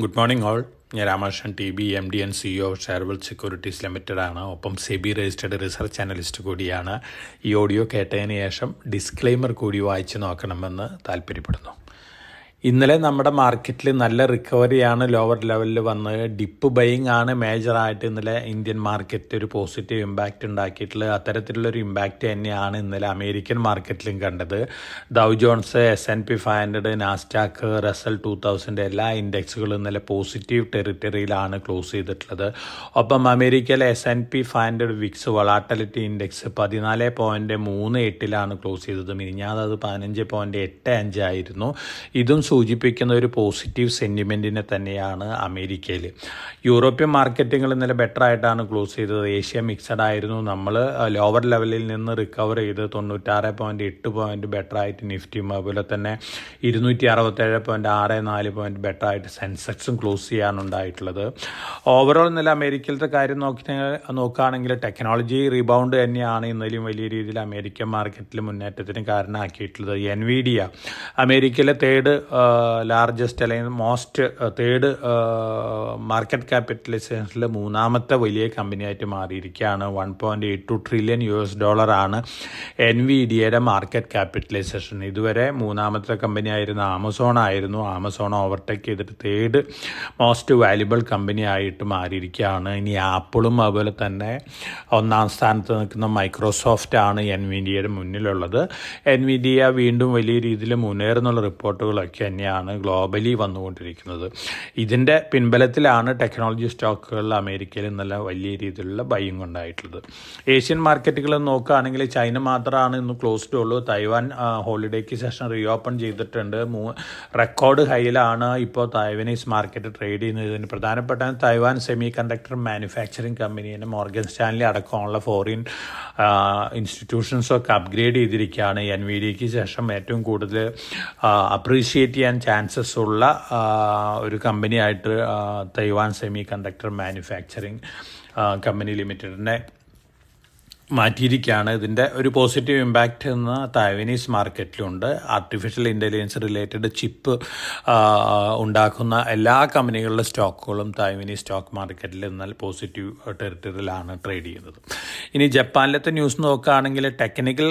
Good morning all ഞാൻ Ramakrishnan T B M D N CEO Sharewealth securities limited ആണ്. ഒപ്പം SEBI registered research analyst കൂടിയാണ്. ഈ audio കേട്ടതിന് ശേഷം ഡിസ്ക്ലെയിമർ കൂടി വായിച്ചു നോക്കണമെന്ന് താല്പര്യപ്പെടുന്നു. ഇന്നലെ നമ്മുടെ മാർക്കറ്റിൽ നല്ല റിക്കവറിയാണ് ലോവർ ലെവലിൽ വന്നത് ഡിപ്പ് ബൈയിങ് ആണ് മേജറായിട്ട് ഇന്നലെ ഇന്ത്യൻ മാർക്കറ്റ് ഒരു പോസിറ്റീവ് ഇമ്പാക്റ്റ് ഉണ്ടാക്കിയിട്ടുള്ളത്. അത്തരത്തിലുള്ളൊരു ഇമ്പാക്റ്റ് തന്നെയാണ് ഇന്നലെ അമേരിക്കൻ മാർക്കറ്റിലും കണ്ടത്. Dow Jones S and P five hundred Nasdaq Russell two thousand എല്ലാ ഇൻഡെക്സുകളും ഇന്നലെ പോസിറ്റീവ് ടെറിറ്ററിയിലാണ് ക്ലോസ് ചെയ്തിട്ടുള്ളത്. ഒപ്പം അമേരിക്കയിലെ S and P five hundred VIX volatility index പതിനാല് പോയിന്റ് മൂന്ന് എട്ടിലാണ് ക്ലോസ് ചെയ്തത്. മിനിഞ്ഞാത് അത് പതിനഞ്ച് പോയിന്റ് എട്ട് അഞ്ചായിരുന്നു ഇതും സൂചിപ്പിക്കുന്ന ഒരു പോസിറ്റീവ് സെന്റിമെന്റിനെ തന്നെയാണ് അമേരിക്കയിൽ യൂറോപ്യൻ മാർക്കറ്റുകൾ ഇന്നലെ ബെറ്റർ ആയിട്ടാണ് ക്ലോസ് ചെയ്തത്. ഏഷ്യ മിക്സഡ് ആയിരുന്നു. നമ്മൾ ലോവർ ലെവലിൽ നിന്ന് റിക്കവർ ചെയ്ത് തൊണ്ണൂറ്റാറ് പോയിന്റ് എട്ട് പോയിന്റ് ബെറ്റർ ആയിട്ട് നിഫ്റ്റിയും അതുപോലെ തന്നെ ഇരുന്നൂറ്റി അറുപത്തേഴ് പോയിന്റ് ആറ് നാല് പോയിന്റ് ബെറ്റർ ആയിട്ട് സെൻസെക്സും ക്ലോസ് ചെയ്യാനുണ്ടായിട്ടുള്ളത്. ഓവറോൾ ഇന്നലെ അമേരിക്കയിലത്തെ കാര്യം നോക്കി നോക്കുകയാണെങ്കിൽ ടെക്നോളജി റീബൗണ്ട് തന്നെയാണ് ഇന്നലെയും വലിയ രീതിയിൽ അമേരിക്കൻ മാർക്കറ്റിൽ മുന്നേറ്റത്തിന് കാരണമാക്കിയിട്ടുള്ളത്. എൻ വി ഡി അമേരിക്കയിലെ തേർഡ് ലാർജസ്റ്റ് അല്ലെങ്കിൽ മോസ്റ്റ് തേർഡ് മാർക്കറ്റ് ക്യാപിറ്റലൈസേഷനിൽ മൂന്നാമത്തെ വലിയ കമ്പനിയായിട്ട് മാറിയിരിക്കുകയാണ്. One point eight two trillion U S ആണ് എൻ വി ഡിയുടെ മാർക്കറ്റ് ക്യാപിറ്റലൈസേഷൻ ഇതുവരെ മൂന്നാമത്തെ കമ്പനി ആയിരുന്ന ആമസോൺ ആയിരുന്നു. ആമസോൺ ഓവർടേക്ക് ചെയ്തിട്ട് തേർഡ് മോസ്റ്റ് വാല്യുബിൾ കമ്പനി ആയിട്ട് മാറിയിരിക്കുകയാണ്. ഇനി ആപ്പിളും അതുപോലെ തന്നെ ഒന്നാം സ്ഥാനത്ത് നിൽക്കുന്ന മൈക്രോസോഫ്റ്റ് ആണ് എൻ വി ഡിയുടെ മുന്നിലുള്ളത്. എൻ വി ഡി വീണ്ടും വലിയ രീതിയിൽ മുന്നേറുന്നുള്ള റിപ്പോർട്ടുകളൊക്കെ തന്നെയാണ് ഗ്ലോബലി വന്നുകൊണ്ടിരിക്കുന്നത്. ഇതിന്റെ പിൻബലത്തിലാണ് ടെക്നോളജി സ്റ്റോക്കുകളിൽ അമേരിക്കയിൽ നല്ല വലിയ രീതിയിലുള്ള ബൈങ് ഉണ്ടായിട്ടുള്ളത്. ഏഷ്യൻ മാർക്കറ്റുകൾ നോക്കുകയാണെങ്കിൽ ചൈന മാത്രമാണ് ഇന്ന് ക്ലോസ്ഡ് ഉള്ളൂ. തൈവാൻ ഹോളിഡേക്ക് ശേഷം റീഓപ്പൺ ചെയ്തിട്ടുണ്ട്. മൂ റെക്കോർഡ് ഹൈയിലാണ് ഇപ്പോൾ തൈവനീസ് മാർക്കറ്റ് ട്രേഡ് ചെയ്യുന്നത് ഇതിന് പ്രധാനപ്പെട്ട തൈവാൻ സെമി കണ്ടക്ടർ മാനുഫാക്ചറിങ് കമ്പനീനെ മോർഗൻ സ്റ്റാൻലി അടക്കമുള്ള ഫോറിൻ ഇൻസ്റ്റിറ്റ്യൂഷൻസൊക്കെ അപ്ഗ്രേഡ് ചെയ്തിരിക്കുകയാണ്. എൻ വി ഡിക്ക് ശേഷം ഏറ്റവും കൂടുതൽ അപ്രീഷിയേറ്റ് ചെയ്യാൻ ചാൻസസ് ഉള്ള ഒരു കമ്പനിയായിട്ട് Taiwan semiconductor manufacturing company ലിമിറ്റഡിനെ മാറ്റിയിരിക്കുകയാണ്. ഇതിന്റെ ഒരു പോസിറ്റീവ് ഇമ്പാക്റ്റ് എന്ന തൈവനീസ് മാർക്കറ്റിലുണ്ട് ആർട്ടിഫിഷ്യൽ ഇന്റലിജൻസ് റിലേറ്റഡ് ചിപ്പ് ഉണ്ടാക്കുന്ന എല്ലാ കമ്പനികളുടെ സ്റ്റോക്കുകളും തൈവനീസ് സ്റ്റോക്ക് മാർക്കറ്റിൽ എന്നാൽ പോസിറ്റീവ് ടെറിട്ടറിയിലാണ് ട്രേഡ് ചെയ്യുന്നത്. ഇനി ജപ്പാനിലത്തെ ന്യൂസ് നോക്കുകയാണെങ്കിൽ ടെക്നിക്കൽ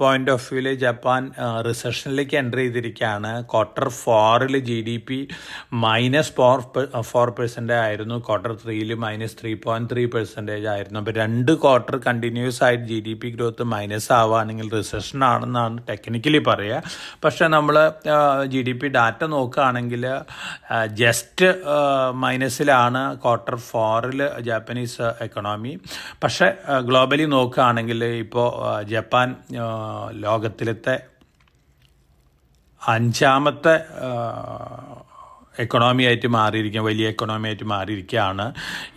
പോയിന്റ് ഓഫ് വ്യൂവിൽ ജപ്പാൻ റിസഷനിലേക്ക് എന്റർ ചെയ്തിരിക്കുകയാണ്. ക്വാർട്ടർ ഫോറിൽ G D P minus four four percentage ആയിരുന്നു. ക്വാർട്ടർ ത്രീയിൽ minus three point three percentage ആയിരുന്നു. അപ്പോൾ രണ്ട് ക്വാർട്ടർ കണ്ടിന്യൂ കണ്ടിന്യൂസ് ആയിട്ട് G D P growth minus ആവുകയാണെങ്കിൽ റിസഷൻ ആണെന്നാണ് ടെക്നിക്കലി പറയുക പക്ഷേ നമ്മൾ ജി ഡി പി ഡാറ്റ നോക്കുകയാണെങ്കിൽ ജസ്റ്റ് മൈനസിലാണ് ക്വാർട്ടർ ഫോറിൽ ജാപ്പനീസ് എക്കണോമി പക്ഷേ ഗ്ലോബലി നോക്കുകയാണെങ്കിൽ ഇപ്പോൾ ജപ്പാൻ ലോകത്തിലത്തെ അഞ്ചാമത്തെ എക്കണോമി ആയിട്ട് മാറിയിരിക്കുക വലിയ എക്കണോമി ആയിട്ട് മാറിയിരിക്കുകയാണ്.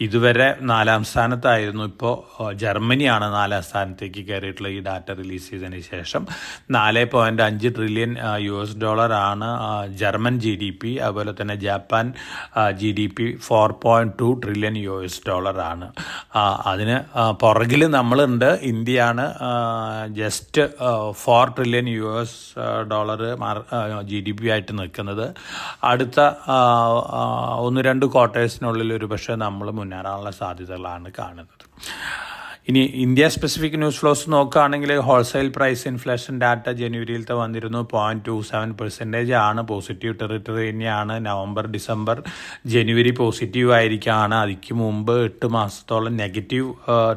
ഇതുവരെ നാലാം സ്ഥാനത്തായിരുന്നു. ഇപ്പോൾ ജർമ്മനിയാണ് നാലാം സ്ഥാനത്തേക്ക് കയറിയിട്ടുള്ള ഈ ഡാറ്റ റിലീസ് ചെയ്തതിന് ശേഷം. നാല് പോയിന്റ് അഞ്ച് ട്രില്യൺ യു എസ് ഡോളറാണ് ജർമ്മൻ ജി ഡി പി അതുപോലെ തന്നെ Japan G D P four point two trillion U S ഡോളറാണ് അതിന് പുറകിൽ നമ്മളുണ്ട്. ഇന്ത്യയാണ് just four trillion U S dollar G D P ആയിട്ട് നിൽക്കുന്നത്. അടുത്ത ഒന്ന് രണ്ട് ക്വാർട്ടേഴ്സിനുള്ളിൽ ഒരു പക്ഷേ നമ്മൾ മുന്നേറാനുള്ള സാധ്യതകളാണ് കാണുന്നത്. ഇനി ഇന്ത്യ സ്പെസിഫിക് ന്യൂസ് ഫ്ലോസ് നോക്കുകയാണെങ്കിൽ ഹോൾസെയിൽ പ്രൈസ് ഇൻഫ്ലേഷൻ ഡാറ്റ ജനുവരിയിലത്തെ വന്നിരുന്നു പോയിന്റ് ടു സെവൻ പെർസെന്റേജ് ആണ്. പോസിറ്റീവ് ടെറിട്ടറി തന്നെയാണ്. നവംബർ ഡിസംബർ ജനുവരി പോസിറ്റീവ് ആയിരിക്കുകയാണ് അതിക്ക് മുമ്പ് എട്ട് മാസത്തോളം നെഗറ്റീവ്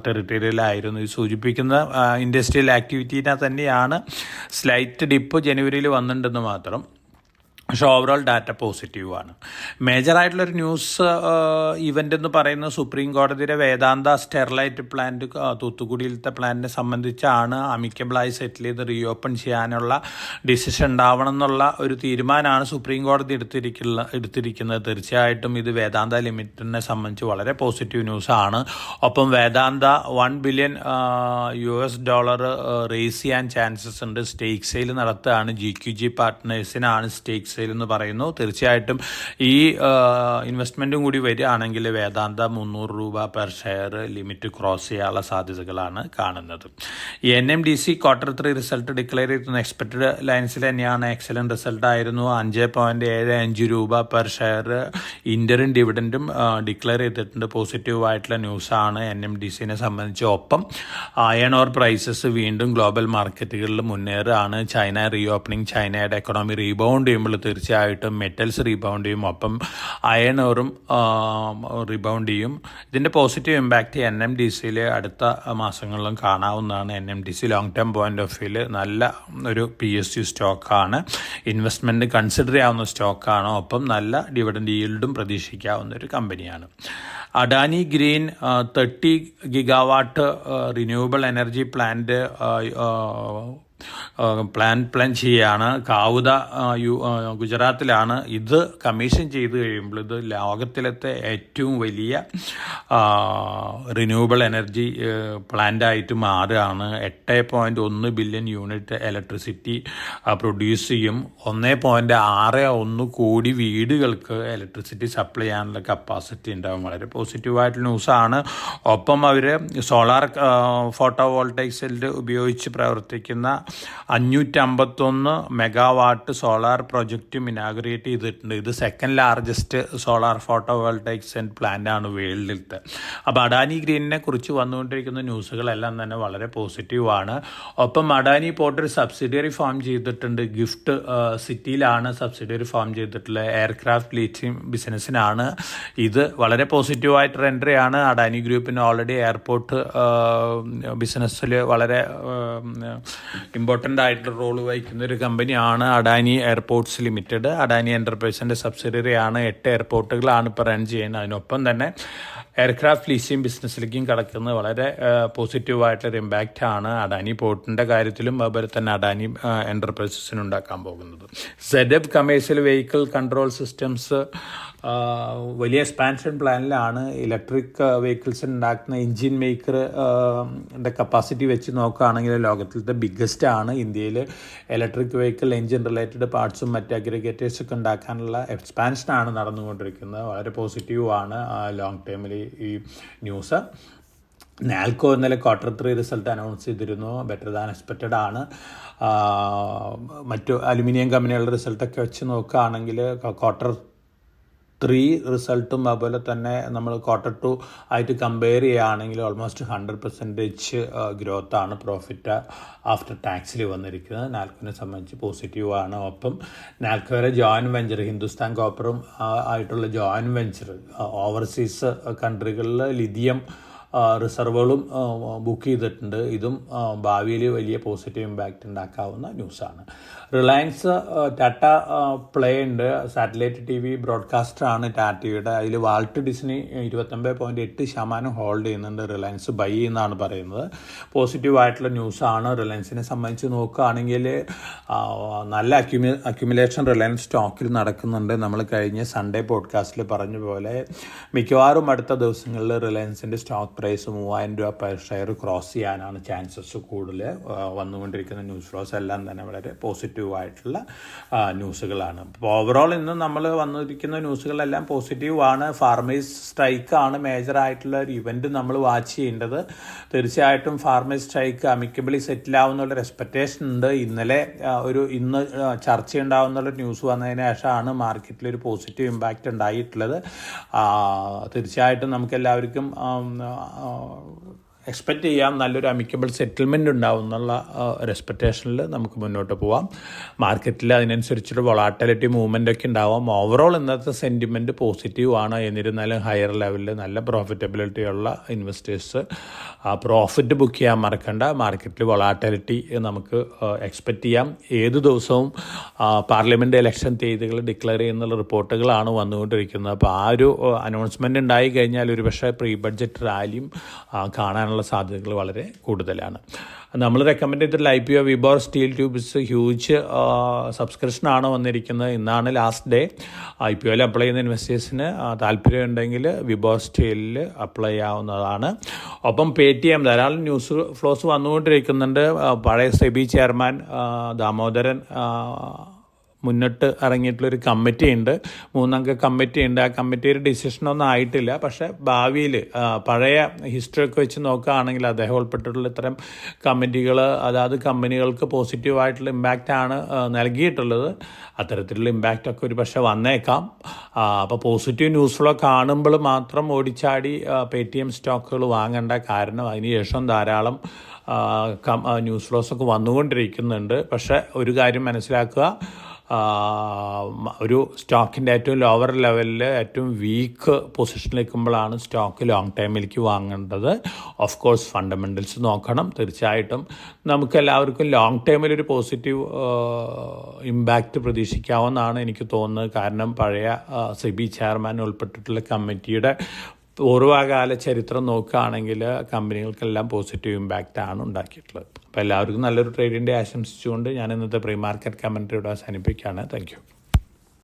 ടെറിട്ടറിയിലായിരുന്നു ഇത് സൂചിപ്പിക്കുന്ന ഇൻഡസ്ട്രിയൽ ആക്ടിവിറ്റീനെ തന്നെയാണ്. സ്ലൈറ്റ് ഡിപ്പ് ജനുവരിയിൽ വന്നിട്ടുണ്ടെന്ന് മാത്രം. പക്ഷെ ഓവറോൾ ഡാറ്റ പോസിറ്റീവാണ് മേജറായിട്ടുള്ളൊരു ന്യൂസ് ഇവന്റ് എന്ന് പറയുന്നത് സുപ്രീം കോടതിയുടെ വേദാന്ത സ്റ്റെർലൈറ്റ് പ്ലാന്റ് തൂത്തുക്കുടിയിലത്തെ പ്ലാന്റിനെ സംബന്ധിച്ചാണ് അമിക്കബിളായി സെറ്റിൽ ചെയ്ത് റീഓപ്പൺ ചെയ്യാനുള്ള ഡിസിഷൻ ഉണ്ടാവണം എന്നുള്ള ഒരു തീരുമാനമാണ് സുപ്രീം കോടതി എടുത്തിരിക്കുന്ന എടുത്തിരിക്കുന്നത്. തീർച്ചയായിട്ടും ഇത് വേദാന്ത ലിമിറ്റഡിനെ സംബന്ധിച്ച് വളരെ പോസിറ്റീവ് ന്യൂസ് ആണ്. ഒപ്പം Vedanta one billion U S dollar raise ചെയ്യാൻ ചാൻസസ് ഉണ്ട്. സ്റ്റേക്ക് സെയിൽ നടത്തുകയാണ്. ജി ക്യു ജി പാർട്ട്നേഴ്സിനാണ് സ്റ്റേക്ക് സെയിൽ എന്ന് പറയുന്നു. തീർച്ചയായിട്ടും ഈ ഇൻവെസ്റ്റ്മെന്റും കൂടി വരികയാണെങ്കിൽ വേദാന്ത മുന്നൂറ് രൂപ പെർ ഷെയർ ലിമിറ്റ് ക്രോസ് ചെയ്യാനുള്ള സാധ്യതകളാണ് കാണുന്നത്. N M D C quarter three result declare ചെയ്തിരുന്ന. എക്സ്പെക്റ്റഡ് ലൈൻസിൽ തന്നെയാണ്. എക്സലന്റ് റിസൾട്ട് ആയിരുന്നു. അഞ്ച് പോയിന്റ് ഏഴ് അഞ്ച് രൂപ പെർ ഷെയർ ഇന്ററും ഡിവിഡന്റും ഡിക്ലെയർ ചെയ്തിട്ടുണ്ട്. പോസിറ്റീവ് ആയിട്ടുള്ള ന്യൂസാണ് എൻ എം ഡി സിനെ സംബന്ധിച്ച്. ഒപ്പം അയൺ ഓർ പ്രൈസസ് വീണ്ടും ഗ്ലോബൽ മാർക്കറ്റുകളിൽ മുന്നേറുകയാണ് ചൈന റീ ഓപ്പണിംഗ് ചൈനയുടെ എക്കണോമി റീബൗണ്ട് ചെയ്യുമ്പോൾ തീർച്ചയായിട്ടും മെറ്റൽസ് റീബൗണ്ട് ചെയ്യും. ഒപ്പം അയൺ ഓറും റീബൗണ്ട് ചെയ്യും ഇതിന്റെ positive impact N M D സിയിൽ അടുത്ത മാസങ്ങളിലും കാണാവുന്നതാണ്. N M D C long term point of വ്യൂവിൽ നല്ല ഒരു പി എസ് യു സ്റ്റോക്കാണ് ഇൻവെസ്റ്റ്മെന്റ് കൺസിഡർ ചെയ്യാവുന്ന സ്റ്റോക്കാണ് ഒപ്പം നല്ല ഡിവിഡൻഡ് ഈൽഡും പ്രതീക്ഷിക്കാവുന്ന ഒരു കമ്പനിയാണ് Adani green thirty gigawatt renewable energy plant plan plan ചെയ്യുകയാണ് കാവുത യു ഗുജറാത്തിലാണ് ഇത് കമ്മീഷൻ ചെയ്ത് കഴിയുമ്പോൾ ഇത് ലോകത്തിലത്തെ ഏറ്റവും വലിയ റിന്യൂവബിൾ എനർജി പ്ലാന്റായിട്ട് മാറുകയാണ്. എട്ട് പോയിന്റ് ഒന്ന് ബില്യൺ യൂണിറ്റ് ഇലക്ട്രിസിറ്റി പ്രൊഡ്യൂസ് ചെയ്യും. ഒന്ന് പോയിന്റ് ആറ് ഒന്ന് കോടി വീടുകൾക്ക് ഇലക്ട്രിസിറ്റി സപ്ലൈ ചെയ്യാനുള്ള കപ്പാസിറ്റി ഉണ്ടാകും വളരെ പോസിറ്റീവായിട്ടുള്ള ന്യൂസാണ് ഒപ്പം അവർ സോളാർ ഫോട്ടോ വോൾട്ടൈക് സെല്ല് ഉപയോഗിച്ച് പ്രവർത്തിക്കുന്ന അഞ്ഞൂറ്റമ്പത്തൊന്ന് മെഗാവാട്ട് സോളാർ പ്രൊജക്റ്റും ഇനാഗ്രേറ്റ് ചെയ്തിട്ടുണ്ട്. ഇത് second largest solar photovoltaic cent plant ആണ് വേൾഡിലത്തെ. അപ്പോൾ അഡാനി ഗ്രീനിനെ കുറിച്ച് വന്നുകൊണ്ടിരിക്കുന്ന ന്യൂസുകളെല്ലാം തന്നെ വളരെ പോസിറ്റീവാണ് ഒപ്പം അഡാനി പോർട്ട് ഒരു സബ്സിഡിയറി ഫോം ചെയ്തിട്ടുണ്ട്. ഗിഫ്റ്റ് സിറ്റിയിലാണ് സബ്സിഡിയറി ഫോം ചെയ്തിട്ടുള്ളത് എയർക്രാഫ്റ്റ് ലീച്ചിങ് ബിസിനസ്സിനാണ് ഇത് വളരെ പോസിറ്റീവായിട്ട് എൻട്രിയാണ് അഡാനി ഗ്രൂപ്പിന് ഓൾറെഡി എയർപോർട്ട് ബിസിനസ്സിൽ വളരെ ഇമ്പോർട്ടന്റ് ആയിട്ടുള്ള റോൾ വഹിക്കുന്ന ഒരു കമ്പനിയാണ് അഡാനി എയർപോർട്ട്സ് ലിമിറ്റഡ് അഡാനി എന്റർപ്രൈസിന്റെ സബ്സിഡിയറിയാണ് എട്ട് എയർപോർട്ടുകളാണ് ഇപ്പോൾ റൺ ചെയ്യുന്നത്. അതിനൊപ്പം തന്നെ എയർക്രാഫ്റ്റ് ലീസിംഗ് ബിസിനസ്സിലേക്കും കടക്കുന്നത് വളരെ പോസിറ്റീവായിട്ടൊരു ഇമ്പാക്റ്റ് ആണ് അഡാനി പോർട്ടിന്റെ കാര്യത്തിലും അതുപോലെ തന്നെ അഡാനി എന്റർപ്രൈസസിന് ഉണ്ടാക്കാൻ പോകുന്നത്. Z F commercial vehicle control systems വലിയ എക്സ്പാൻഷൻ പ്ലാനിലാണ് ഇലക്ട്രിക് വെഹിക്കിൾസിന് ഉണ്ടാക്കുന്ന എഞ്ചിൻ മേക്കർ കപ്പാസിറ്റി വെച്ച് നോക്കുകയാണെങ്കിൽ ലോകത്തിലത്തെ ബിഗ്ഗസ്റ്റ് ആണ്. ഇന്ത്യയിൽ ഇലക്ട്രിക് വെഹിക്കിൾ എഞ്ചിൻ റിലേറ്റഡ് പാർട്സും മറ്റ് അഗ്രിഗേറ്റേഴ്സൊക്കെ ഉണ്ടാക്കാനുള്ള എക്സ്പാൻഷനാണ് നടന്നുകൊണ്ടിരിക്കുന്നത്. വളരെ പോസിറ്റീവാണ് ലോങ് ടേമിൽ ഈ ന്യൂസ്. നാൽക്കോ ഇന്നലെ ക്വാർട്ടർ ത്രീ റിസൾട്ട് അനൗൺസ് ചെയ്തിരുന്നു. ബെറ്റർ ദാൻ എക്സ്പെക്റ്റഡ് ആണ്. മറ്റു അലുമിനിയം കമ്പനികളുടെ റിസൾട്ടൊക്കെ വെച്ച് നോക്കുകയാണെങ്കിൽ ക്വാർട്ടർ ത്രീ റിസൾട്ടും അതുപോലെ തന്നെ നമ്മൾ ക്വാർട്ടർ ടു ആയിട്ട് കമ്പയർ ചെയ്യുകയാണെങ്കിൽ ഓൾമോസ്റ്റ് ഹൺഡ്രഡ് പെർസെന്റേജ് ഗ്രോത്താണ് പ്രോഫിറ്റ് ആഫ്റ്റർ ടാക്സിൽ വന്നിരിക്കുന്നത്. നാൽക്കോനെ സംബന്ധിച്ച് പോസിറ്റീവാണ് ഒപ്പം. നാൽക്കോയുടെ ജോയിന്റ് വെഞ്ചർ ഹിന്ദുസ്ഥാൻ കോപ്പറും ആയിട്ടുള്ള ജോയിന്റ് വെഞ്ചർ ഓവർസീസ് കൺട്രികളിൽ ലിഥിയം റിസർവുകളും ബുക്ക് ചെയ്തിട്ടുണ്ട്. ഇതും ഭാവിയിൽ വലിയ പോസിറ്റീവ് ഇമ്പാക്റ്റ് ഉണ്ടാക്കാവുന്ന ന്യൂസാണ് റിലയൻസ് ടാറ്റ പ്ലേ ഉണ്ട്. സാറ്റലൈറ്റ് ടി വി ബ്രോഡ്കാസ്റ്ററാണ് ടാറ്റയുടെ അതിൽ വാൾട്ട് ഡിസ്നി ഇരുപത്തൊമ്പത് പോയിന്റ് എട്ട് ശതമാനം ഹോൾഡ് ചെയ്യുന്നുണ്ട് റിലയൻസ് ബൈ എന്നാണ് പറയുന്നത്. പോസിറ്റീവ് ആയിട്ടുള്ള ന്യൂസാണ് റിലയൻസിനെ സംബന്ധിച്ച് നോക്കുകയാണെങ്കിൽ നല്ല അക്യുമി അക്യുമുലേഷൻ റിലയൻസ് സ്റ്റോക്കിൽ നടക്കുന്നുണ്ട്. നമ്മൾ കഴിഞ്ഞ സൺഡേ പോഡ്കാസ്റ്റിൽ പറഞ്ഞ പോലെ മിക്കവാറും അടുത്ത ദിവസങ്ങളിൽ റിലയൻസിന്റെ സ്റ്റോക്ക് പ്രൈസ് മൂവായിരം രൂപ പെർ ഷെയർ ക്രോസ് ചെയ്യാനാണ് ചാൻസസ് കൂടുതൽ. വന്നുകൊണ്ടിരിക്കുന്ന ന്യൂസ് ഫ്ലോസ് എല്ലാം തന്നെ വളരെ പോസിറ്റീവ് ആയിട്ടുള്ള ന്യൂസുകളാണ്. അപ്പോൾ ഓവറോൾ ഇന്ന് നമ്മൾ വന്നിരിക്കുന്ന ന്യൂസുകളെല്ലാം പോസിറ്റീവ് ആണ്. ഫാർമേഴ്സ് ആണ് മേജർ ആയിട്ടുള്ള ഒരു ഇവന്റ് നമ്മൾ വാച്ച് ചെയ്യേണ്ടത്. തീർച്ചയായിട്ടും ഫാർമേഴ്സ് സ്ട്രൈക്ക് അമിക്കബിളി ആവുന്നുള്ള എക്സ്പെക്റ്റേഷൻ ഉണ്ട്. ഇന്നലെ ഒരു ഇന്ന് ചർച്ച ഉണ്ടാവുന്നുള്ള ന്യൂസ് വന്നതിന് ശേഷമാണ് മാർക്കറ്റിൽ ഒരു പോസിറ്റീവ് ഇമ്പാക്റ്റ് ഉണ്ടായിട്ടുള്ളത്. തീർച്ചയായിട്ടും നമുക്ക് എല്ലാവർക്കും എക്സ്പെക്റ്റ് ചെയ്യാം. നല്ലൊരു അമിക്കബിൾ സെറ്റിൽമെന്റ് ഉണ്ടാവും എന്നുള്ള ഒരു എക്സ്പെക്റ്റേഷനിൽ നമുക്ക് മുന്നോട്ട് പോവാം. മാർക്കറ്റിൽ അതിനനുസരിച്ചൊരു വളാട്ടലിറ്റി മൂവ്മെന്റ് ഒക്കെ ഉണ്ടാവാം. ഓവറോൾ ഇന്നത്തെ സെന്റിമെന്റ് പോസിറ്റീവ് ആണ്. എന്നിരുന്നാലും ഹയർ ലെവലിൽ നല്ല പ്രോഫിറ്റബിലിറ്റി ഉള്ള ഇൻവെസ്റ്റേഴ്സ് പ്രോഫിറ്റ് ബുക്ക് ചെയ്യാൻ മറക്കണ്ട. മാർക്കറ്റിൽ വളാട്ടലിറ്റി നമുക്ക് എക്സ്പെക്റ്റ് ചെയ്യാം. ഏത് ദിവസവും പാർലമെന്റ് ഇലക്ഷൻ തീയതികൾ ഡിക്ലെയർ ചെയ്യുന്ന റിപ്പോർട്ടുകളാണ് വന്നുകൊണ്ടിരിക്കുന്നത്. അപ്പോൾ ആ ഒരു അനൗൺസ്മെന്റ് ഉണ്ടായി കഴിഞ്ഞാൽ ഒരു പക്ഷേ പ്രീ ബഡ്ജറ്റ് റാലിയും കാണാനുള്ള സാധ്യതകൾ വളരെ കൂടുതലാണ്. നമ്മൾ റെക്കമെൻഡ് ചെയ്തിട്ടുള്ള I P O Vibhor steel tubes huge സബ്സ്ക്രിപ്ഷനാണ് വന്നിരിക്കുന്നത്. ഇന്നാണ് ലാസ്റ്റ് ഡേ ഐ പി ഒയിൽ അപ്ലൈ ചെയ്യുന്ന ഇൻവെസ്റ്റേഴ്സിന് താല്പര്യമുണ്ടെങ്കിൽ വിബോർ സ്റ്റീലിൽ അപ്ലൈ ചെയ്യാവുന്നതാണ്. ഒപ്പം പേ ടി എം ധാരാളം ന്യൂസ് ഫ്ലോസ് വന്നുകൊണ്ടിരിക്കുന്നുണ്ട്. പഴയ സെബി ചെയർമാൻ ദാമോദരൻ മുന്നിട്ട് ഇറങ്ങിയിട്ടുള്ളൊരു കമ്മിറ്റി ഉണ്ട് മൂന്നംഗ കമ്മിറ്റി ഉണ്ട് ആ കമ്മിറ്റിയുടെ ഡിസിഷനൊന്നും ആയിട്ടില്ല. പക്ഷേ ഭാവിയിൽ പഴയ ഹിസ്റ്ററി ഒക്കെ വെച്ച് നോക്കുകയാണെങ്കിൽ അദ്ദേഹം ഉൾപ്പെട്ടിട്ടുള്ള ഇത്തരം കമ്മിറ്റികൾ അതാത് കമ്പനികൾക്ക് പോസിറ്റീവായിട്ടുള്ള ഇമ്പാക്റ്റ് ആണ് നൽകിയിട്ടുള്ളത്. അത്തരത്തിലുള്ള ഇമ്പാക്റ്റ് ഒക്കെ ഒരു പക്ഷേ വന്നേക്കാം. അപ്പോൾ പോസിറ്റീവ് ന്യൂസ് ഫ്ലോ കാണുമ്പോൾ മാത്രം ഓടിച്ചാടി പേ ടി എം സ്റ്റോക്കുകൾ വാങ്ങേണ്ട കാരണം അതിനുശേഷം ധാരാളം ന്യൂസ് ഫ്ലോസൊക്കെ വന്നുകൊണ്ടിരിക്കുന്നുണ്ട്. പക്ഷേ ഒരു കാര്യം മനസ്സിലാക്കുക. ഒരു സ്റ്റോക്കിന്റെ ഏറ്റവും ലോവർ ലെവലിൽ ഏറ്റവും വീക്ക് പൊസിഷനിൽ നിൽക്കുമ്പോഴാണ് സ്റ്റോക്ക് ലോങ് ടൈമിലേക്ക് വാങ്ങേണ്ടത്. ഓഫ് കോഴ്സ് ഫണ്ടമെന്റൽസ് നോക്കണം. തീർച്ചയായിട്ടും നമുക്ക് എല്ലാവർക്കും ലോങ് ടൈമിൽ ഒരു പോസിറ്റീവ് ഇമ്പാക്റ്റ് പ്രതീക്ഷിക്കാവുന്നതാണ് എനിക്ക് തോന്നുന്നത്. കാരണം പഴയ സി ബി ചെയർമാൻ ഉൾപ്പെട്ടിട്ടുള്ള കമ്മിറ്റിയുടെ പൂർവകാല ചരിത്രം നോക്കുകയാണെങ്കിൽ കമ്പനികൾക്കെല്ലാം പോസിറ്റീവ് ഇമ്പാക്റ്റാണ് ഉണ്ടാക്കിയിട്ടുള്ളത്. അപ്പോൾ എല്ലാവർക്കും നല്ലൊരു ട്രേഡിന്റെ ആശംസിച്ചുകൊണ്ട് ഞാൻ ഇന്നത്തെ പ്രീ മാർക്കറ്റ് കമൻട്രിയുടെ അവസാനിപ്പിക്കുകയാണ്. താങ്ക്